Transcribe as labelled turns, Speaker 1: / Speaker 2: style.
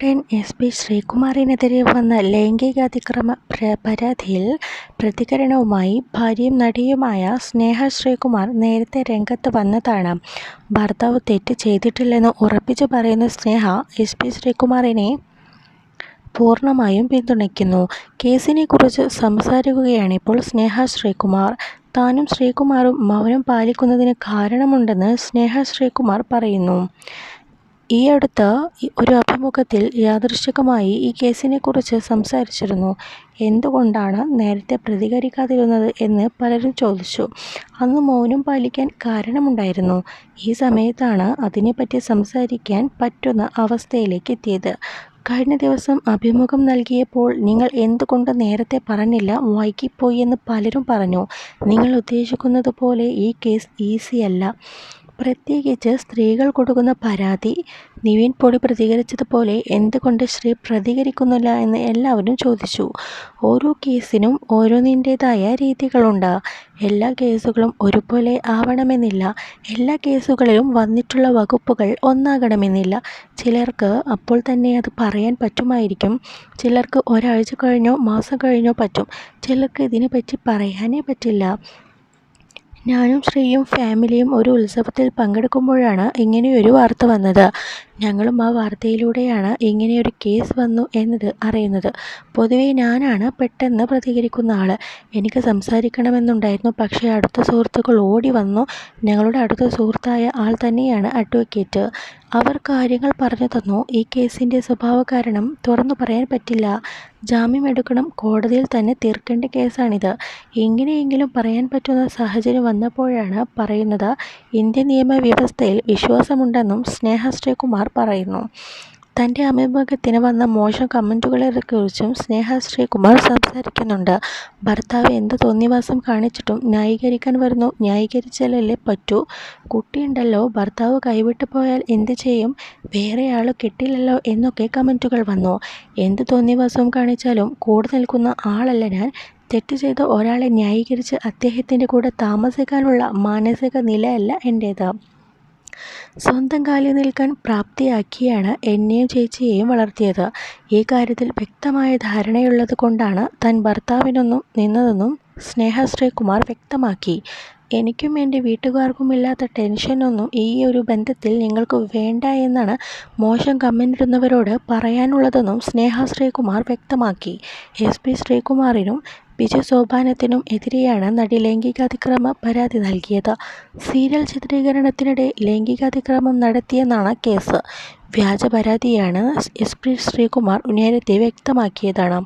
Speaker 1: നടൻ S P ശ്രീകുമാറിനെതിരെ വന്ന ലൈംഗികാതിക്രമ പരാതിയിൽ പ്രതികരണവുമായി ഭാര്യയും നടിയുമായ സ്നേഹ ശ്രീകുമാർ നേരത്തെ രംഗത്ത് വന്നതാണ്. ഭർത്താവ് തെറ്റ് ചെയ്തിട്ടില്ലെന്ന് ഉറപ്പിച്ചു പറയുന്ന സ്നേഹ എസ് പി ശ്രീകുമാറിനെ പൂർണമായും പിന്തുണയ്ക്കുന്നു. കേസിനെക്കുറിച്ച് സംസാരിക്കുകയാണിപ്പോൾ സ്നേഹ ശ്രീകുമാർ. താനും ശ്രീകുമാറും മൗനം പാലിക്കുന്നതിന് കാരണമുണ്ടെന്ന് സ്നേഹ ശ്രീകുമാർ പറയുന്നു. ഈയടുത്ത ഒരു അഭിമുഖത്തിൽ യാദൃശ്ചികമായി ഈ കേസിനെക്കുറിച്ച് സംസാരിച്ചിരുന്നു. എന്തുകൊണ്ടാണ് നേരത്തെ പ്രതികരിക്കാതിരുന്നത് എന്ന് പലരും ചോദിച്ചു. അന്ന് മൗനം പാലിക്കാൻ കാരണമുണ്ടായിരുന്നു. ഈ സമയത്താണ് അതിനെപ്പറ്റി സംസാരിക്കാൻ പറ്റുന്ന അവസ്ഥയിലേക്ക് എത്തിയത്. കഴിഞ്ഞ ദിവസം അഭിമുഖം നൽകിയപ്പോൾ നിങ്ങൾ എന്തുകൊണ്ട് നേരത്തെ പറഞ്ഞില്ല വൈകിപ്പോയി എന്ന് പലരും പറഞ്ഞു. നിങ്ങൾ ഉദ്ദേശിക്കുന്നത് പോലെ ഈ കേസ് ഈസിയല്ല. പ്രത്യേകിച്ച് സ്ത്രീകൾ കൊടുക്കുന്ന പരാതി. നിവിൻ പോളി പ്രതികരിച്ചതുപോലെ എന്തുകൊണ്ട് ശ്രീ പ്രതികരിക്കുന്നില്ല എന്ന് എല്ലാവരും ചോദിച്ചു. ഓരോ കേസിനും ഓരോന്നിന്റെതായ രീതികളുണ്ട്. എല്ലാ കേസുകളും ഒരുപോലെ ആവണമെന്നില്ല. എല്ലാ കേസുകളിലും വന്നിട്ടുള്ള വകുപ്പുകൾ ഒന്നാകണമെന്നില്ല. ചിലർക്ക് അപ്പോൾ തന്നെ അത് പറയാൻ പറ്റുമായിരിക്കും. ചിലർക്ക് ഒരാഴ്ച കഴിഞ്ഞോ മാസം കഴിഞ്ഞോ പറ്റും. ചിലർക്ക് ഇതിനെപ്പറ്റി പറയാനേ പറ്റില്ല. ഞാനും ശ്രീയും ഫാമിലിയും ഒരു ഉത്സവത്തിൽ പങ്കെടുക്കുമ്പോഴാണ് ഇങ്ങനെയൊരു വാർത്ത വന്നത്. ഞങ്ങളും ആ വാർത്തയിലൂടെയാണ് ഇങ്ങനെയൊരു കേസ് വന്നു എന്നത് അറിയുന്നത്. പൊതുവേ ഞാനാണ് പെട്ടെന്ന് പ്രതികരിക്കുന്ന ആൾ എനിക്ക് സംസാരിക്കണമെന്നുണ്ടായിരുന്നു. പക്ഷേ അടുത്ത സുഹൃത്തുക്കൾ ഓടി വന്നു. ഞങ്ങളുടെ അടുത്ത സുഹൃത്തായ ആൾ തന്നെയാണ് അഡ്വക്കേറ്റ്. അവർ കാര്യങ്ങൾ പറഞ്ഞു തന്നു ഈ കേസിന്റെ സ്വഭാവ കാരണം തുറന്നു പറയാൻ പറ്റില്ല. ജാമ്യം എടുക്കണം കോടതിയിൽ തന്നെ തീർക്കേണ്ട കേസാണിത്. എങ്ങനെയെങ്കിലും പറയാൻ പറ്റുന്ന സാഹചര്യം വന്നപ്പോഴാണ് പറയുന്നത്. ഇന്ത്യൻ നിയമവ്യവസ്ഥയിൽ വിശ്വാസമുണ്ടെന്നും സ്നേഹ ശ്രീകുമാർ പറയുന്നു. തന്റെ അഭിമുഖത്തിന് വന്ന മോശം കമന്റുകളെക്കുറിച്ചും സ്നേഹ ശ്രീകുമാർ സംസാരിക്കുന്നുണ്ട്. ഭർത്താവ് എന്ത് തോന്നിവാസം കാണിച്ചിട്ടും ന്യായീകരിക്കാൻ വരുന്നു. ന്യായീകരിച്ചാലല്ലേ പറ്റൂ. കുട്ടിയുണ്ടല്ലോ. ഭർത്താവ് കൈവിട്ട് പോയാൽ എന്ത് ചെയ്യും. വേറെയാൾ കിട്ടില്ലല്ലോ എന്നൊക്കെ കമന്റുകൾ വന്നു. എന്ത് തോന്നിവാസം കാണിച്ചാലും കൂടെ നിൽക്കുന്ന ആളല്ല ഞാൻ. തെറ്റ് ചെയ്ത ഒരാളെ ന്യായീകരിച്ച് അദ്ദേഹത്തിന്റെ കൂടെ താമസിക്കാനുള്ള മാനസിക നിലയല്ല എന്റേത്. സ്വന്തം കാലിൽ നിൽക്കാൻ പ്രാപ്തിയാക്കിയാണ് എന്നെയും ചേച്ചിയെയും വളർത്തിയത്. ഈ കാര്യത്തിൽ വ്യക്തമായ ധാരണയുള്ളത് കൊണ്ടാണ് താൻ ഭർത്താവിനൊന്നും നിന്നതെന്നും സ്നേഹ ശ്രീകുമാർ വ്യക്തമാക്കി. എനിക്കും എന്റെ വീട്ടുകാർക്കും ഇല്ലാത്ത ടെൻഷനൊന്നും ഈ ഒരു ബന്ധത്തിൽ നിങ്ങൾക്ക് വേണ്ട എന്നാണ് മോശം കമന്റിടുന്നവരോട് പറയാനുള്ളതെന്നും സ്നേഹ ശ്രീകുമാർ വ്യക്തമാക്കി. എസ് പി ശ്രീകുമാറിനും ബിജു സോപാനത്തിനും എതിരെയാണ് നടി ലൈംഗികാതിക്രമ പരാതി നൽകിയത്. സീരിയൽ ചിത്രീകരണത്തിനിടെ ലൈംഗികാതിക്രമം നടത്തിയെന്നാണ് കേസ്. വ്യാജ പരാതിയാണ് എസ് പി ശ്രീകുമാർ ഉണ്ണിയാരത്തെ വ്യക്തമാക്കിയതാണ്.